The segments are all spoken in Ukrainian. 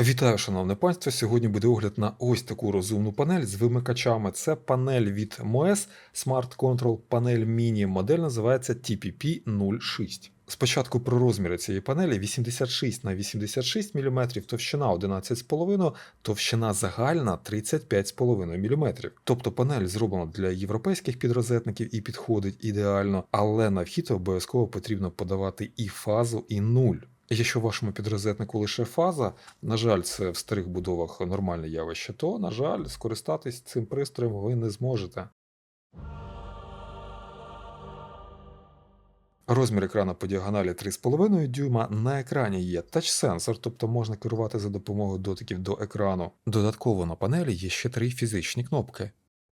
Вітаю, шановне панство! Сьогодні буде огляд на ось таку розумну панель з вимикачами. Це панель від MOS Smart Control, панель Mini. Модель називається TPP06. Спочатку про розміри цієї панелі 86 на 86 мм, товщина 11,5, товщина загальна 35,5 мм. Тобто панель зроблена для європейських підрозетників і підходить ідеально, але на вхід обов'язково потрібно подавати і фазу, і нуль. Якщо в вашому підрозетнику лише фаза, на жаль, це в старих будовах нормальне явище, то, на жаль, скористатись цим пристроєм ви не зможете. Розмір екрана по діагоналі 3,5 дюйма. На екрані є тач-сенсор, тобто можна керувати за допомогою дотиків до екрану. Додатково на панелі є ще три фізичні кнопки.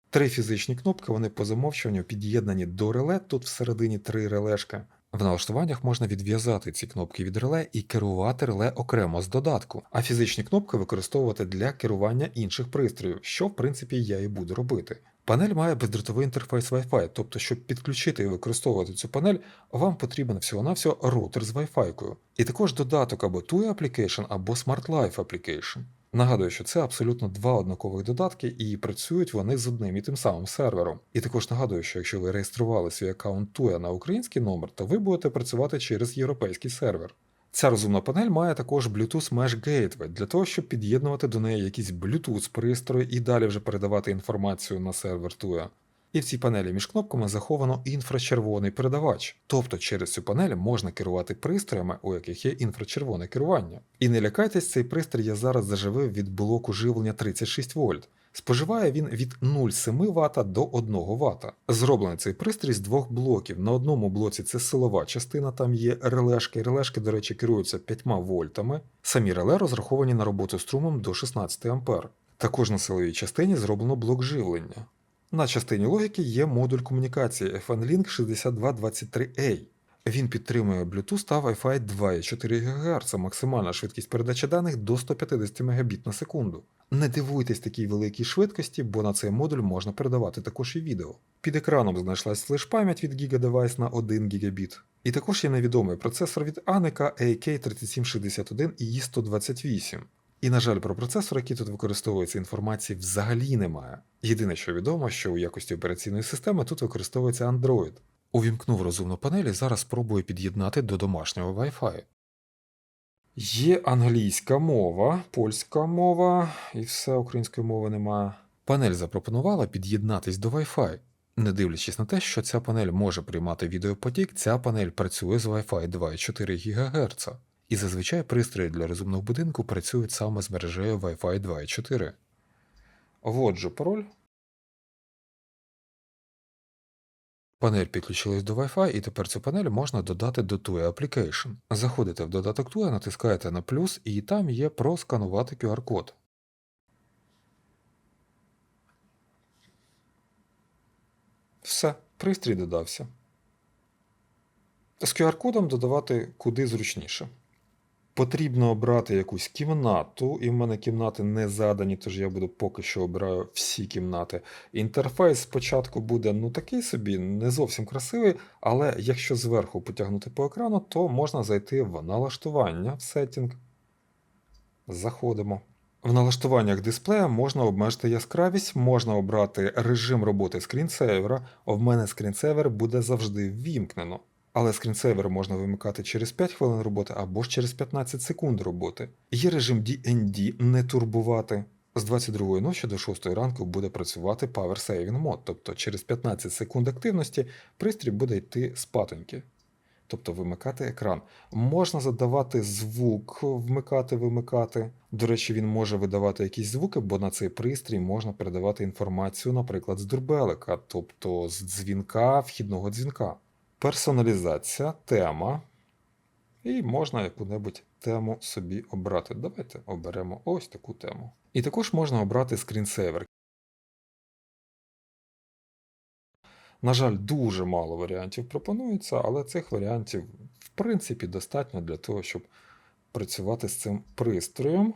Три фізичні кнопки, вони по замовчуванню під'єднані до реле, тут всередині три релешка. В налаштуваннях можна відв'язати ці кнопки від реле і керувати реле окремо з додатку, а фізичні кнопки використовувати для керування інших пристроїв, що в принципі я і буду робити. Панель має бездротовий інтерфейс Wi-Fi, тобто, щоб підключити і використовувати цю панель, вам потрібен всього-навсього роутер з Wi-Fi. І також додаток або TUI Application, або Smart Life Application. Нагадую, що це абсолютно два однакових додатки, і працюють вони з одним і тим самим сервером. І також нагадую, що якщо ви реєстрували свій аккаунт Туя на український номер, то ви будете працювати через європейський сервер. Ця розумна панель має також Bluetooth Mesh Gateway для того, щоб під'єднувати до неї якісь Bluetooth пристрої і далі вже передавати інформацію на сервер TUA. І в цій панелі між кнопками заховано інфрачервоний передавач. Тобто через цю панель можна керувати пристроями, у яких є інфрачервоне керування. І не лякайтесь, цей пристрій я зараз заживив від блоку живлення 36 вольт. Споживає він від 0,7 Вт до 1 Вт. Зроблений цей пристрій з двох блоків. На одному блоці це силова частина, там є релешки. Релешки, до речі, керуються 5 вольтами. Самі реле розраховані на роботу струмом до 16 А. Також на силовій частині зроблено блок живлення. На частині логіки є модуль комунікації FN-Link 6223A. Він підтримує Bluetooth та Wi-Fi 2,4 ГГц, максимальна швидкість передачі даних до 150 Мбіт на секунду. Не дивуйтесь такій великій швидкості, бо на цей модуль можна передавати також і відео. Під екраном знайшлась флеш-пам'ять від GigaDevice на 1 Гбіт. І також є невідомий процесор від Aneka AK3761 і E128. І, на жаль, про процесор, який тут використовується, інформації взагалі немає. Єдине, що відомо, що у якості операційної системи тут використовується Android. Увімкнув розумну панель і зараз спробую під'єднати до домашнього Wi-Fi. Є англійська мова, польська мова і все української мови немає. Панель запропонувала під'єднатись до Wi-Fi. Не дивлячись на те, що ця панель може приймати відеопотік, ця панель працює з Wi-Fi 2,4 ГГц. І зазвичай пристрої для розумного будинку працюють саме з мережею Wi-Fi 2.4. Вводжу пароль. Панель підключилась до Wi-Fi, і тепер цю панель можна додати до TUI Application. Заходите в додаток TUI, натискаєте на плюс, і там є просканувати QR-код. Все, пристрій додався. З QR-кодом додавати куди зручніше. Потрібно обрати якусь кімнату, і в мене кімнати не задані, тож я буду поки що обираю всі кімнати. Інтерфейс спочатку буде ну такий собі, не зовсім красивий, але якщо зверху потягнути по екрану, то можна зайти в налаштування в сеттінг. Заходимо. В налаштуваннях дисплея можна обмежити яскравість, можна обрати режим роботи скрінсейвера. В мене скрінсейвер буде завжди ввімкнено. Але скрінсейвер можна вимикати через 5 хвилин роботи або ж через 15 секунд роботи. Є режим DND не турбувати. З 22 ночі до 6 ранку буде працювати Power Saving Mode, тобто через 15 секунд активності пристрій буде йти спатоньки. Тобто вимикати екран. Можна задавати звук, вмикати, вимикати. До речі, він може видавати якісь звуки, бо на цей пристрій можна передавати інформацію, наприклад, з дурбелика, тобто з дзвінка, вхідного дзвінка. Персоналізація, тема. І можна яку-небудь тему собі обрати. Давайте оберемо ось таку тему. І також можна обрати скрінсейвер. На жаль, дуже мало варіантів пропонується, але цих варіантів, в принципі, достатньо для того, щоб працювати з цим пристроєм.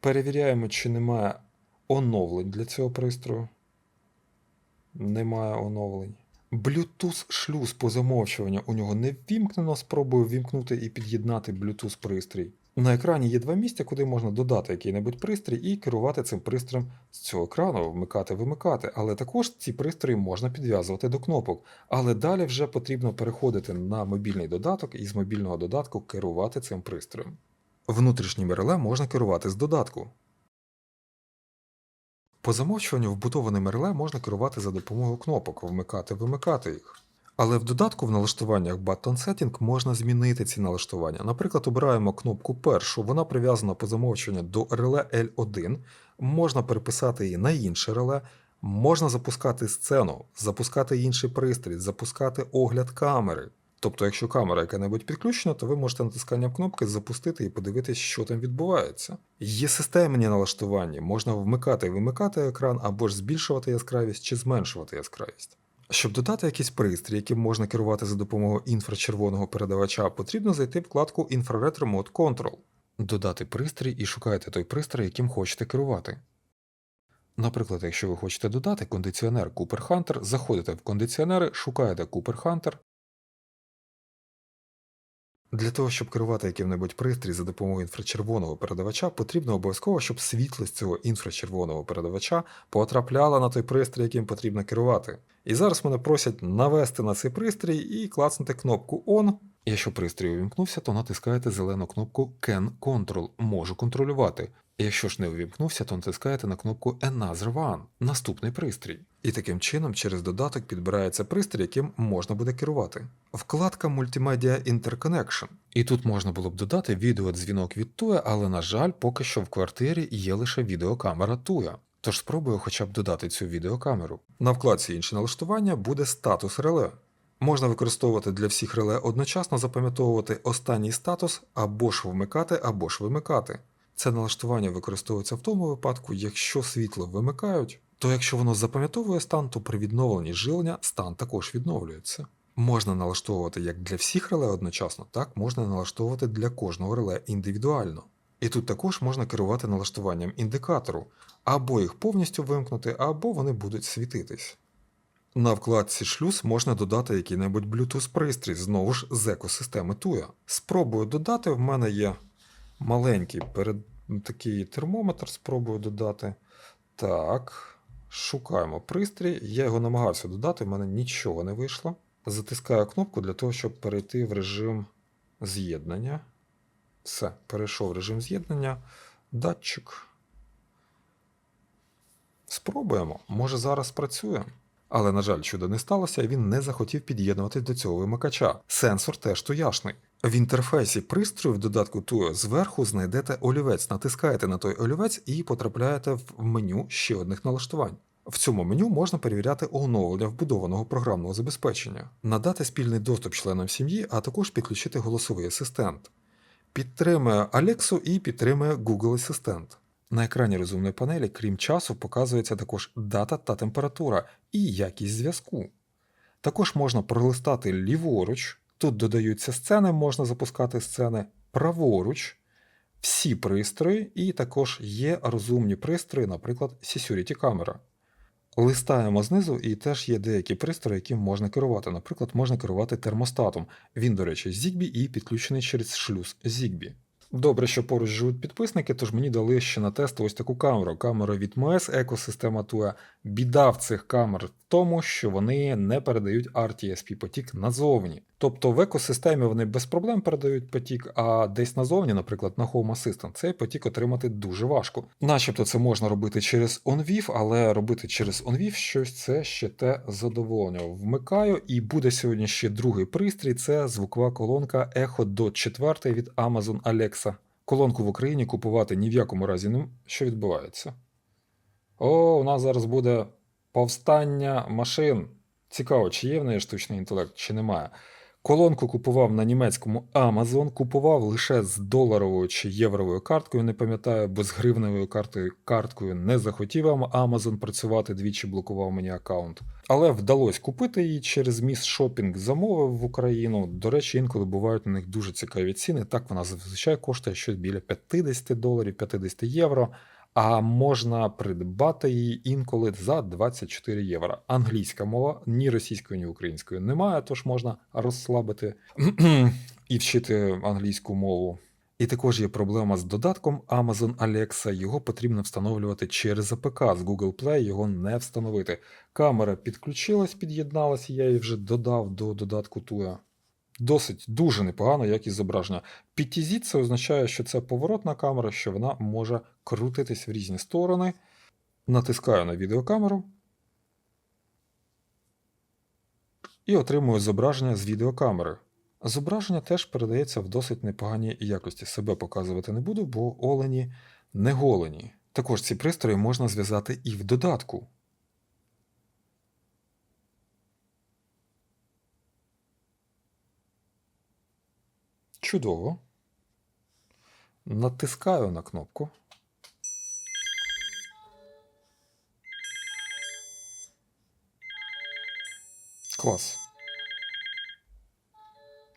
Перевіряємо, чи немає оновлень для цього пристрою. Немає оновлень. Bluetooth шлюз по замовчуванню у нього не ввімкнено. Спробую ввімкнути і під'єднати Bluetooth пристрій. На екрані є два місця, куди можна додати який-небудь пристрій і керувати цим пристроєм з цього екрану, вмикати-вимикати. Але також ці пристрої можна підв'язувати до кнопок. Але далі вже потрібно переходити на мобільний додаток і з мобільного додатку керувати цим пристроєм. Внутрішнім реле можна керувати з додатку. По замовчуванню вбудованим реле можна керувати за допомогою кнопок, вмикати-вимикати їх. Але в додатку в налаштуваннях Button Setting можна змінити ці налаштування. Наприклад, обираємо кнопку першу, вона прив'язана по замовчуванню до реле L1, можна переписати її на інше реле, можна запускати сцену, запускати інший пристрій, запускати огляд камери. Тобто, якщо камера яка-небудь підключена, то ви можете натисканням кнопки запустити і подивитися, що там відбувається. Є системні налаштування, можна вмикати і вимикати екран або ж збільшувати яскравість чи зменшувати яскравість. Щоб додати якийсь пристрій, яким можна керувати за допомогою інфрачервоного передавача, потрібно зайти вкладку Infrared Remote Control, додати пристрій і шукайте той пристрій, яким хочете керувати. Наприклад, якщо ви хочете додати кондиціонер Cooper Hunter, заходите в кондиціонери, шукаєте Cooper Hunter. Для того, щоб керувати яким-небудь пристрій за допомогою інфрачервоного передавача, потрібно обов'язково, щоб світлость цього інфрачервоного передавача потрапляла на той пристрій, яким потрібно керувати. І зараз мене просять навести на цей пристрій і клацнути кнопку On. Якщо пристрій увімкнувся, то натискаєте зелену кнопку Can Control можу контролювати. Якщо ж не увімкнувся, то натискаєте на кнопку Another One наступний пристрій. І таким чином через додаток підбирається пристрій, яким можна буде керувати. Вкладка Multimedia Interconnection. І тут можна було б додати відеодзвінок від Туя, але, на жаль, поки що в квартирі є лише відеокамера Туя. Тож спробую хоча б додати цю відеокамеру. На вкладці інші налаштування буде статус реле. Можна використовувати для всіх реле одночасно запам'ятовувати останній статус або ж вмикати, або ж вимикати. Це налаштування використовується в тому випадку, якщо світло вимикають, то якщо воно запам'ятовує стан, то при відновленні жилення стан також відновлюється. Можна налаштовувати як для всіх реле одночасно, так можна налаштовувати для кожного реле індивідуально. І тут також можна керувати налаштуванням індикатору, або їх повністю вимкнути, або вони будуть світитись. На вкладці шлюз можна додати який-небудь Bluetooth пристрій, знову ж з екосистеми Tuya. Спробую додати, в мене є маленький перед такий термометр, спробую додати. Так, шукаємо пристрій. Я його намагався додати, в мене нічого не вийшло. Затискаю кнопку для того, щоб перейти в режим з'єднання. Все, перейшов в режим з'єднання. Датчик. Спробуємо, може зараз працює. Але, на жаль, чудо не сталося, і він не захотів під'єднуватись до цього вимикача. Сенсор теж туяшний. В інтерфейсі пристрою в додатку Tuyo зверху знайдете олівець, натискаєте на той олівець і потрапляєте в меню ще одних налаштувань. В цьому меню можна перевіряти оновлення вбудованого програмного забезпечення, надати спільний доступ членам сім'ї, а також підключити голосовий асистент. Підтримує Alexa і підтримує Google Асистент. На екрані розумної панелі, крім часу, показується також дата та температура і якість зв'язку. Також можна пролистати ліворуч, тут додаються сцени, можна запускати сцени праворуч, всі пристрої, і також є розумні пристрої, наприклад, Security камера. Листаємо знизу, і теж є деякі пристрої, яким можна керувати. Наприклад, можна керувати термостатом. Він, до речі, Zigbee і підключений через шлюз Zigbee. Добре, що поруч живуть підписники, тож мені дали ще на тест ось таку камеру. Камера від МС, екосистема Tuya. Біда в цих камер в тому, що вони не передають RTSP потік назовні. Тобто в екосистемі вони без проблем передають потік, а десь назовні, наприклад, на Home Assistant, цей потік отримати дуже важко. Начебто це можна робити через OnVIF, але робити через OnVIF щось це ще те задоволення. Вмикаю, і буде сьогодні ще другий пристрій це звукова колонка Echo Dot 4 від Amazon Alexa. Колонку в Україні купувати ні в якому разі не що відбувається. О, у нас зараз буде повстання машин. Цікаво, чи є в неї штучний інтелект, чи немає. Колонку купував на німецькому Amazon, купував лише з доларовою чи євровою карткою, не пам'ятаю, бо з гривневою карткою, карткою не захотів Amazon працювати, двічі блокував мені аккаунт. Але вдалося купити її через міст шопінг, замовив в Україну. До речі, інколи бувають на них дуже цікаві ціни. Так вона зазвичай коштує щось біля 50 доларів, 50 євро. А можна придбати її інколи за 24 євро. Англійська мова, ні російської, ні української немає, тож можна розслабити і вчити англійську мову. І також є проблема з додатком Amazon Alexa. Його потрібно встановлювати через АПК. З Google Play його не встановити. Камера підключилась, під'єдналась, я її вже додав до додатку Tuya. Досить дуже непогано якість зображення. PTZ це означає, що це поворотна камера, що вона може крутитись в різні сторони. Натискаю на відеокамеру і отримую зображення з відеокамери. Зображення теж передається в досить непоганій якості. Себе показувати не буду, бо олені не голені. Також ці пристрої можна зв'язати і в додатку. Чудово. Натискаю на кнопку. Клас.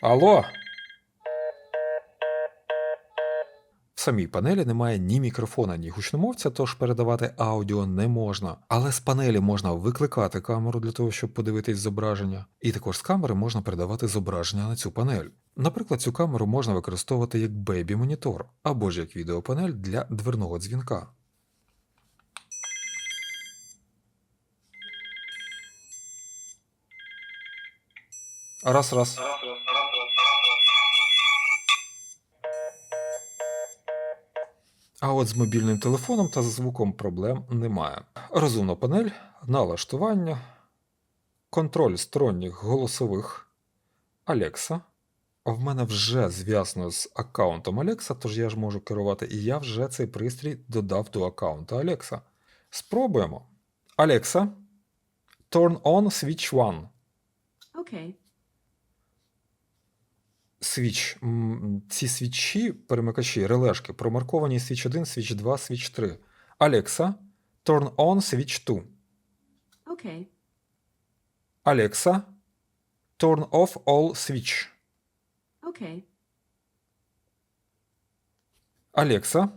Алло. Самій панелі немає ні мікрофона, ні гучномовця, тож передавати аудіо не можна. Але з панелі можна викликати камеру для того, щоб подивитись зображення. І також з камери можна передавати зображення на цю панель. Наприклад, цю камеру можна використовувати як бейбі-монітор або ж як відеопанель для дверного дзвінка. Раз, раз. А от з мобільним телефоном та звуком проблем немає. Розумна панель, налаштування, контроль сторонніх голосових Alexa. В мене вже зв'язано з аккаунтом Alexa, тож я ж можу керувати, і я вже цей пристрій додав до аккаунта Alexa. Спробуємо. Alexa, turn on switch 1. Okay. Свіч. Ці свічі, перемикачі, релешки, промарковані свіч 1, свіч 2, свіч 3. Alexa, turn on switch 2. Okay. Alexa, turn off all switch. Okay. Alexa,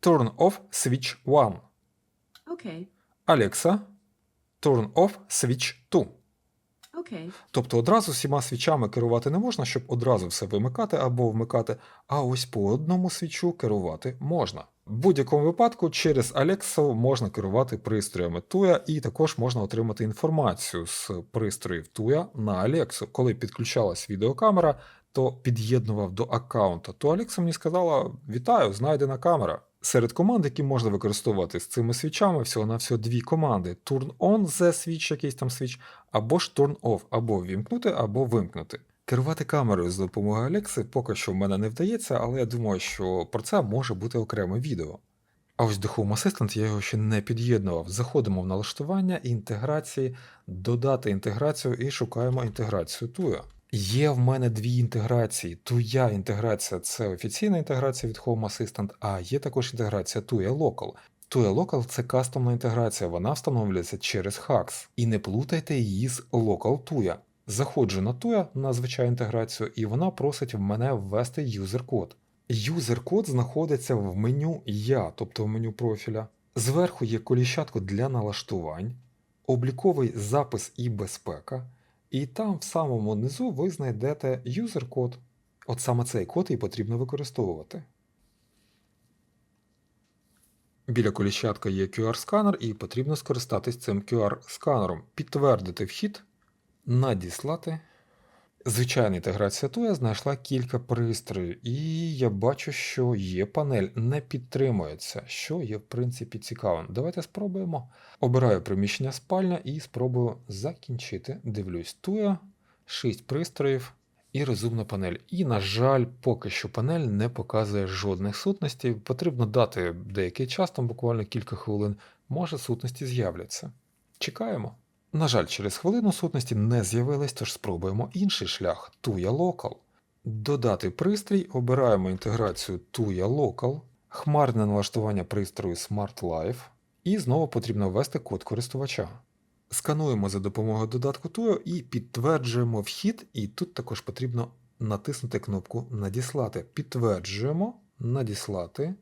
turn off switch 1. Okay. Alexa, turn off switch 2. Okay. Тобто одразу всіма свічами керувати не можна, щоб одразу все вимикати або вмикати, а ось по одному свічу керувати можна. В будь-якому випадку через Alexa можна керувати пристроями Туя і також можна отримати інформацію з пристроїв Туя на Alexa. Коли підключалась відеокамера, то під'єднував до аккаунта, то Alexa мені сказала: Вітаю, знайдена камера. Серед команд, які можна використовувати з цими свічами, всього-навсього дві команди: Turn on the switch, якийсь там свіч, або ж turn off, або вімкнути, або вимкнути. Керувати камерою з допомогою Алекси поки що в мене не вдається, але я думаю, що про це може бути окреме відео. А ось до Home Assistant я його ще не під'єднував. Заходимо в налаштування, інтеграції, додати інтеграцію і шукаємо інтеграцію Tuya. Є в мене дві інтеграції. Tuya інтеграція це офіційна інтеграція від Home Assistant, а є також інтеграція Tuya Local. Tuya Local це кастомна інтеграція, вона встановлюється через Hacks. І не плутайте її з Local Tuya. Заходжу на Tuya на звичайну інтеграцію, і вона просить в мене ввести юзер-код. Юзер-код знаходиться в меню Я, тобто в меню профіля. Зверху є коліщатко для налаштувань, обліковий запис і безпека, і там в самому низу ви знайдете юзер-код. От саме цей код і потрібно використовувати. Біля коліщатка є QR-сканер, і потрібно скористатись цим QR-сканером, підтвердити вхід, надіслати. Звичайна інтеграція Tuya знайшла кілька пристроїв, і я бачу, що є панель, не підтримується, що є в принципі цікавим. Давайте спробуємо. Обираю приміщення спальня і спробую закінчити. Дивлюсь Tuya, 6 пристроїв і розумна панель. І, на жаль, поки що панель не показує жодних сутностей. Потрібно дати деякий час, там буквально кілька хвилин, може сутності з'являться. Чекаємо. На жаль, через хвилину сутності не з'явились, тож спробуємо інший шлях Tuya Local. Додати пристрій, обираємо інтеграцію Tuya Local, хмарне налаштування пристрою Smart Life, і знову потрібно ввести код користувача. Скануємо за допомогою додатку Tuya і підтверджуємо вхід, і тут також потрібно натиснути кнопку Надіслати. Підтверджуємо, надіслати.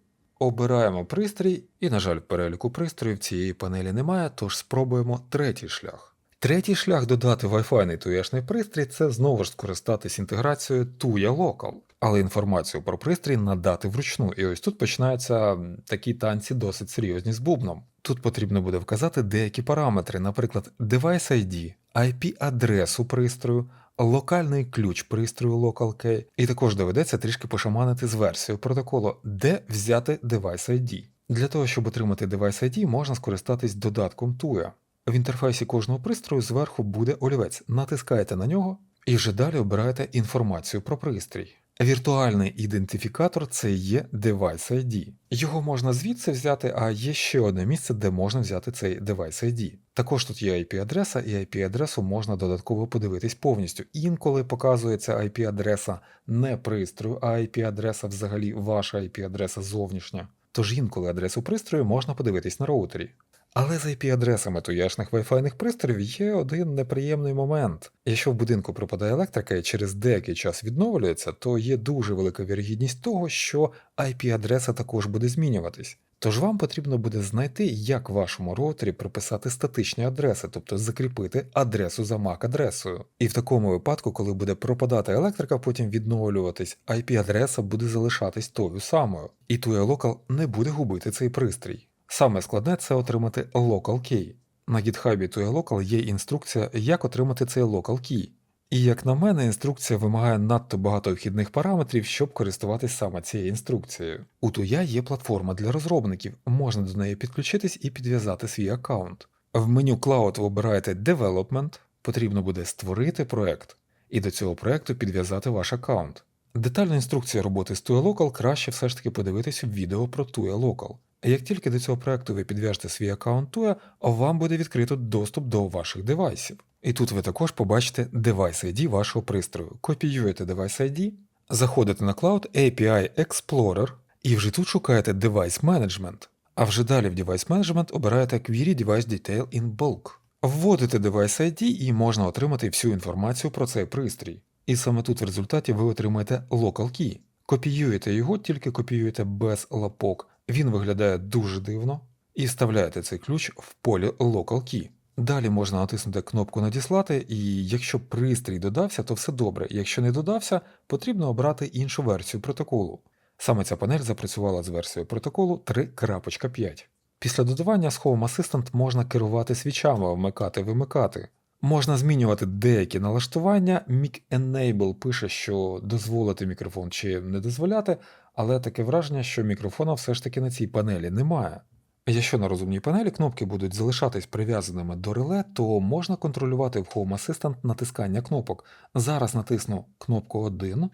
Обираємо пристрій, і, на жаль, переліку пристроїв цієї панелі немає, тож спробуємо третій шлях. Третій шлях додати Wi-Fi туяшний пристрій це знову ж скористатись інтеграцією Tuya Local. але інформацію про пристрій надати вручну. І ось тут починаються такі танці досить серйозні з бубном. Тут потрібно буде вказати деякі параметри, наприклад, Device ID, IP-адресу пристрою, локальний ключ пристрою LocalK і також доведеться трішки пошаманити з версією протоколу, де взяти Device ID. Для того, щоб отримати Device ID, можна скористатись додатком TUA. В інтерфейсі кожного пристрою зверху буде олівець. Натискаєте на нього і вже далі обираєте інформацію про пристрій. Віртуальний ідентифікатор це є Device ID. Його можна звідси взяти, а є ще одне місце, де можна взяти цей Device ID. Також тут є IP-адреса, і IP-адресу можна додатково подивитись повністю. Інколи показується IP-адреса не пристрою, а IP-адреса взагалі ваша IP-адреса зовнішня. Тож інколи адресу пристрою можна подивитись на роутері. Але з IP-адресами туяшних Wi-Fi пристроїв є один неприємний момент. Якщо в будинку пропадає електрика і через деякий час відновлюється, то є дуже велика вірогідність того, що IP-адреса також буде змінюватись. Тож вам потрібно буде знайти, як вашому роутері прописати статичні адреси, тобто закріпити адресу за MAC-адресою. І в такому випадку, коли буде пропадати електрика, потім відновлюватись, IP-адреса буде залишатись тою самою, і TUA Local не буде губити цей пристрій. Саме складне це отримати Local Key. На GitHub TUA Local є інструкція, як отримати цей Local Key. І як на мене, інструкція вимагає надто багато вхідних параметрів, щоб користуватись саме цією інструкцією. У TUA є платформа для розробників, можна до неї підключитись і підв'язати свій аккаунт. В меню Cloud ви обираєте Development, потрібно буде створити проект, і до цього проекту підв'язати ваш аккаунт. Детальну інструкцію роботи з TUA Local краще все ж таки подивитись в відео про TUA Local. Як тільки до цього проекту ви підв'яжете свій аккаунт TUA, вам буде відкрито доступ до ваших девайсів. І тут ви також побачите Device ID вашого пристрою. Копіюєте Device ID, заходите на Cloud API Explorer і вже тут шукаєте Device Management. А вже далі в Device Management обираєте Query Device Detail in Bulk. Вводите Device ID і можна отримати всю інформацію про цей пристрій. І саме тут в результаті ви отримаєте Local Key. Копіюєте його, тільки копіюєте без лапок. Він виглядає дуже дивно. І вставляєте цей ключ в полі Local Key. Далі можна натиснути кнопку Надіслати, і якщо пристрій додався, то все добре. Якщо не додався, потрібно обрати іншу версію протоколу. Саме ця панель запрацювала з версією протоколу 3.5. Після додавання з Home Assistant можна керувати свічами, вмикати-вимикати. Можна змінювати деякі налаштування. Mic Enable пише, що дозволити мікрофон чи не дозволяти, але таке враження, що мікрофона все ж таки на цій панелі немає. Якщо на розумній панелі кнопки будуть залишатись прив'язаними до реле, то можна контролювати в Home Assistant натискання кнопок. Зараз натисну кнопку 1,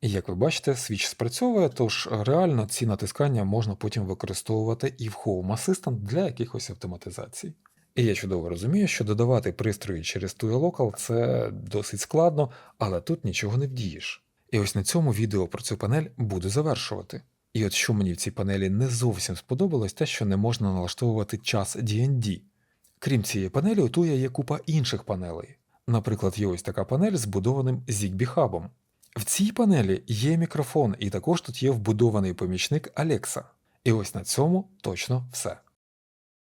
і як ви бачите, свіч спрацьовує, тож реально ці натискання можна потім використовувати і в Home Assistant для якихось автоматизацій. І я чудово розумію, що додавати пристрої через TUA Local це досить складно, але тут нічого не вдієш. І ось на цьому відео про цю панель буду завершувати. І от що мені в цій панелі не зовсім сподобалось, те, що не можна налаштовувати час D&D. Крім цієї панелі, у TUA є купа інших панелей. Наприклад, є ось така панель з будованим Zigbee хабом. В цій панелі є мікрофон, і також тут є вбудований помічник Alexa. І ось на цьому точно все.